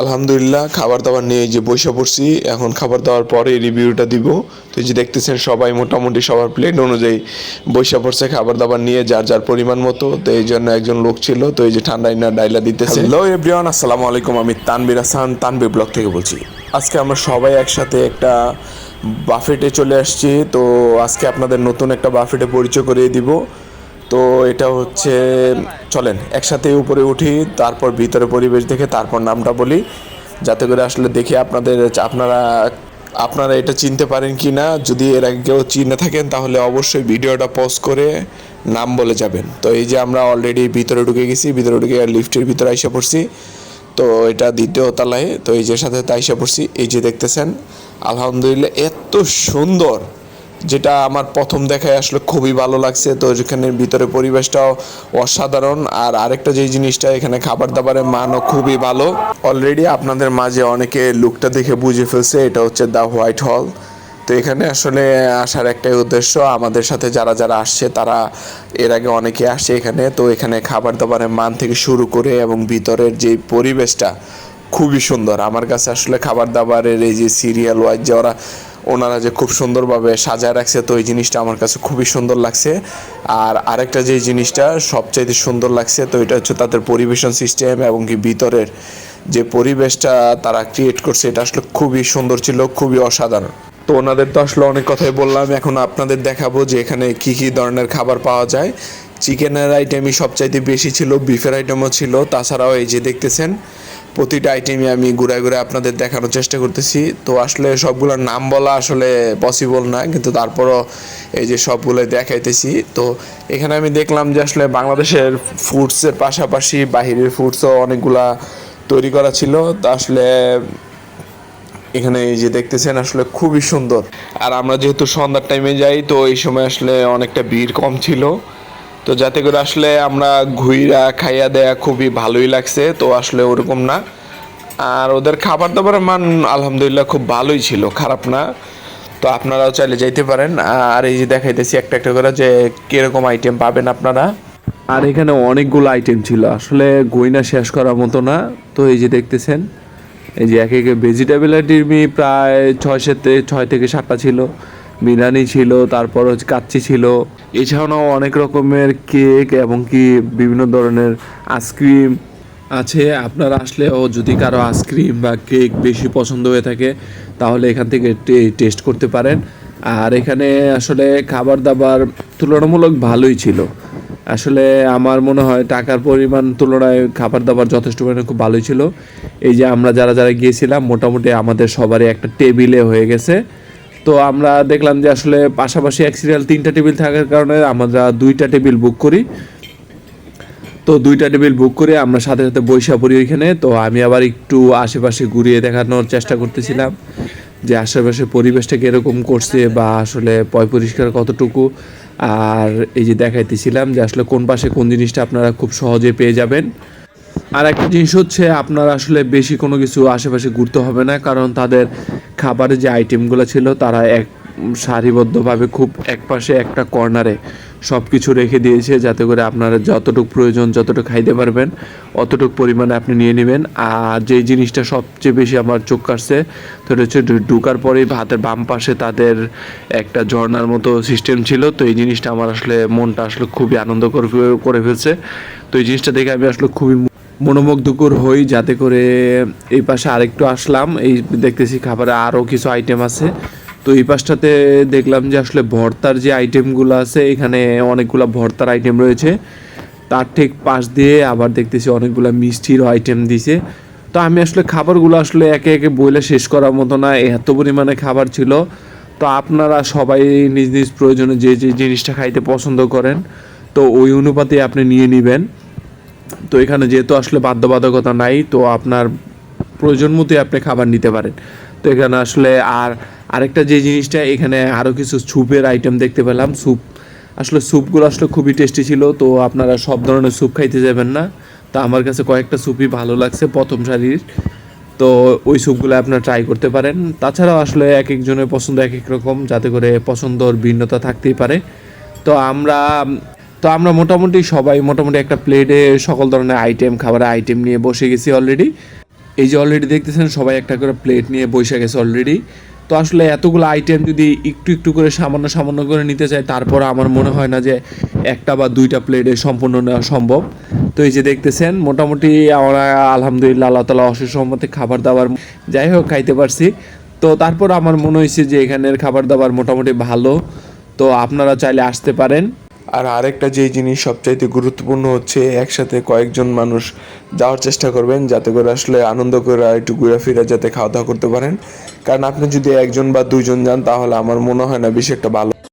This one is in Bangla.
আলহামদুলিল্লাহ খাবার দাবার নিয়ে যে বসে পড়ছি, এখন খাবার দাবার পরে রিভিউটা দিব। তো যে দেখতেছেন সবাই মোটামুটি সবার প্লেট অনুযায়ী বসে পড়ছে খাবার দাবার নিয়ে যার যার পরিমাণ মতো। তো এই জন্য একজন লোক ছিল, তো এই যে ঠান্ডাই না ডাইলা দিতেছে। হ্যালো এভরিওয়ান আসসালামু আলাইকুম, আমি তানবির হাসান তানবির ব্লগ থেকে বলছি। আজকে আমরা সবাই একসাথে একটা বাফেটে চলে আসছি, তো আজকে আপনাদের নতুন একটা বাফেটে পরিচয় করিয়ে দিব। তো এটা হচ্ছে, চলেন, একসাথে উপরে উঠি, তারপর ভিতরে পরিবেশ দেখে তারপর নামটা বলি। যাতে করে আসলে দেখে আপনাদের, আপনারা আপনারা এটা চিনতে পারেন কি না। যদি এর আগে কেউ চিনে থাকেন, তাহলে অবশ্যই ভিডিওটা পজ করে নাম বলে যাবেন। তো এই যে আমরা অলরেডি ভিতরে ঢুকে গেছি, ভিতরে ঢুকে লিফটের ভিতরে আইসা পড়ছি। তো এটা দ্বিতীয় তলায়, তো এই যে সাথে তাইসা পড়ছি, এই যে দেখতেছেন, আলহামদুলিল্লাহ এত সুন্দর। যেটা আমার প্রথম দেখায় আসলে খুবই ভালো লাগছে। তো এখানে ভিতরে পরিবেশটাও অসাধারণ। আর আরেকটা যে জিনিসটা, এখানে খাবার দাবারের মানও খুবই ভালো। অলরেডি আপনাদের মাঝে অনেকে লুকটা দেখে বুঝে ফেলছে, এটা হচ্ছে দ্য হোয়াইট হল তো এখানে আসলে আসার একটাই উদ্দেশ্য, আমাদের সাথে যারা যারা আসছে, তারা এর আগে অনেকে আসছে এখানে। তো এখানে খাবার দাবারের মান থেকে শুরু করে এবং ভিতরের যে পরিবেশটা খুবই সুন্দর। আমার কাছে আসলে খাবার দাবারের এই যে সিরিয়াল ওয়াইজ যে ওরা ওনারা যে খুব সুন্দরভাবে সাজায় রাখছে, তো এই জিনিসটা আমার কাছে খুবই সুন্দর লাগছে। আর আরেকটা যে জিনিসটা সবচাইতে সুন্দর লাগছে, তো এটা হচ্ছে তাদের পরিবেশন সিস্টেম এবং কি ভিতরের যে পরিবেশটা তারা ক্রিয়েট করছে, এটা আসলে খুবই সুন্দর ছিল, খুবই অসাধারণ। তো ওনাদের তো আসলে অনেক কথাই বললাম, এখন আপনাদের দেখাবো যে এখানে কি কি ধরনের খাবার পাওয়া যায়। চিকেনের আইটেমই সবচাইতে বেশি ছিল বিফের আইটেমও ছিল, তাছাড়াও এই যে দেখতেছেন প্রতিটা আইটেমই আমি ঘুরায় ঘুরে আপনাদের দেখানোর চেষ্টা করতেছি। তো আসলে সবগুলোর নাম বলা আসলে পসিবল না, কিন্তু তারপরও এই যে সবগুলো দেখাইতেছি। তো এখানে আমি দেখলাম যে আসলে বাংলাদেশের ফুডসের পাশাপাশি বাহিরের ফুডসও অনেকগুলা তৈরি করা ছিল। তো আসলে এখানে এই যে দেখতেছেন আসলে খুবই সুন্দর। আর আমরা যেহেতু সন্ধ্যার টাইমে যাই, তো এই সময় আসলে অনেকটা ভিড় কম ছিল। তো যাতে করে আসলে আমরা ঘুইরা খাইয়া দেয়া খুবই ভালোই লাগছে, তো আসলে ওরকম না। আর ওদের খাবার দাবারের মান আলহামদুলিল্লাহ খুব ভালোই ছিল, খারাপ না। তো আপনারাও চাইলে যাইতে পারেন। আর এই যে দেখাইতেছি একটা একটা করে যে কীরকম আইটেম পাবেন আপনারা। আর এখানে অনেকগুলো আইটেম ছিল, আসলে গইনা শেষ করার মতো না। তো এই যে দেখতেছেন, এই যে এক এক ভেজিটেবল আইটেমই প্রায় ছয় সাথে ছয় থেকে সাতটা ছিল। বিরিয়ানি ছিল, তারপর হচ্ছে কাচ্চি ছিল। এছাড়াও অনেক রকমের কেক এবং কি বিভিন্ন ধরনের আইসক্রিম আছে। আপনারা আসলেও যদি কারও আইসক্রিম বা কেক বেশি পছন্দ হয়ে থাকে, তাহলে এখান থেকে টেস্ট করতে পারেন। আর এখানে আসলে খাবার দাবার তুলনামূলক ভালোই ছিল। আসলে আমার মনে হয় টাকার পরিমাণ তুলনায় খাবার দাবার যথেষ্ট পরিমাণে খুব ভালোই ছিল। এই যে আমরা যারা যারা গিয়েছিলাম, মোটামুটি আমাদের সবারই একটা টেবিলে হয়ে গেছে। তো আমরা দেখলাম যে আসলে পাশাপাশি এক সিরিয়াল তিনটা টেবিল থাকার কারণে আমরা দুইটা টেবিল বুক করি, তো দুইটা টেবিল বুক করে আমরা সাথে সাথে বৈশা পড়ি ওইখানে। তো আমি আবার একটু আশেপাশে ঘুরিয়ে দেখানোর চেষ্টা করতেছিলাম যে আশেপাশে পরিবেশটা কীরকম করছে বা আসলে পয় পরিষ্কার কতটুকু। আর এই যে দেখাইতেছিলাম যে আসলে কোন পাশে কোন জিনিসটা আপনারা খুব সহজে পেয়ে যাবেন। আর একটা জিনিস হচ্ছে, আপনার আসলে বেশি কোনো কিছু আশেপাশে ঘুরতে হবে না, কারণ তাদের খাবারের যে আইটেমগুলো ছিল, তারা এক সারিবদ্ধভাবে খুব একপাশে একটা কর্নারে সব কিছু রেখে দিয়েছে, যাতে করে আপনারা যতটুকু প্রয়োজন, যতটুকু খাইতে পারবেন, অতটুকু পরিমাণে আপনি নিয়ে নেবেন। আর যে জিনিসটা সবচেয়ে বেশি আমার চোখ কাটছে তো হচ্ছে ঢুকার পরেই হাতের বাম পাশে তাদের একটা ঝর্ণার মতো সিস্টেম ছিল, তো এই জিনিসটা আমার আসলে মনটা আসলে খুবই আনন্দকর করে ফেলছে। তো এই জিনিসটা দেখে আমি আসলে খুবই মনোমুগ্ধকর হই যাতে করে এই পাশে আরেকটু আসলাম। এই দেখতেছি খাবারে আরও কিছু আইটেম আছে। তো এই পাশটাতে দেখলাম যে আসলে ভর্তার যে আইটেমগুলো আছে, এখানে অনেকগুলো ভর্তার আইটেম রয়েছে। তার ঠিক পাশ দিয়ে আবার দেখতেছি অনেকগুলো মিষ্টিরও আইটেম দিছে। তো আমি আসলে খাবারগুলো আসলে একে একে বইলে শেষ করার মতো না, এত পরিমাণে খাবার ছিল। তো আপনারা সবাই নিজ নিজ প্রয়োজনে যে যে জিনিসটা খাইতে পছন্দ করেন, তো ওই অনুপাতে আপনি নিয়ে নেবেন। তো এখানে যেহেতু আসলে বাধ্যবাধকতা নাই, তো আপনার প্রয়োজন মতোই আপনি খাবার নিতে পারেন। তো এখানে আসলে আর আরেকটা যে জিনিসটা, এখানে আরও কিছু স্যুপের আইটেম দেখতে পেলাম। স্যুপ, আসলে স্যুপগুলো আসলে খুবই টেস্টি ছিল, তো আপনারা সব ধরনের স্যুপ খাইতে যাবেন না। তো আমার কাছে কয়েকটা স্যুপই ভালো লাগছে, প্রথম সারির। তো ওই স্যুপগুলো আপনারা ট্রাই করতে পারেন। তাছাড়াও আসলে এক একজনের পছন্দ এক এক রকম, যাতে করে পছন্দর ভিন্নতা থাকতেই পারে। তো আমরা তো আমরা মোটামুটি সবাই মোটামুটি একটা প্লেটে সকল ধরনের আইটেম খাবারের আইটেম নিয়ে বসে গেছি অলরেডি এই যে অলরেডি দেখতেছেন, সবাই একটা করে প্লেট নিয়ে বসে গেছে অলরেডি তো আসলে এতগুলো আইটেম যদি একটু একটু করে সামান্য সামান্য করে নিতে চাই, তারপর আমার মনে হয় না যে একটা বা দুইটা প্লেটে সম্পূর্ণ নেওয়া সম্ভব। তো এই যে দেখতেছেন, মোটামুটি আমরা আলহামদুলিল্লাহ, আল্লাহ তালা অসুখ সম্মতে খাবার দাবার যাই হোক খাইতে পারছি। তো তারপর আমার মনে হয়েছে যে এখানের খাবার দাবার মোটামুটি ভালো। তো আপনারা চাইলে আসতে পারেন। আর আরেকটা যে জিনিস সবচাইতে গুরুত্বপূর্ণ হচ্ছে, একসাথে কয়েকজন মানুষ যাওয়ার চেষ্টা করবেন যাতে করে আসলে আনন্দ করে একটু ঘুরে ফিরে যাতে খাওয়া দাওয়া করতে পারেন। কারণ আপনি যদি একজন বা দুইজন যান, তাহলে আমার মনে হয় না বেশি একটা ভালো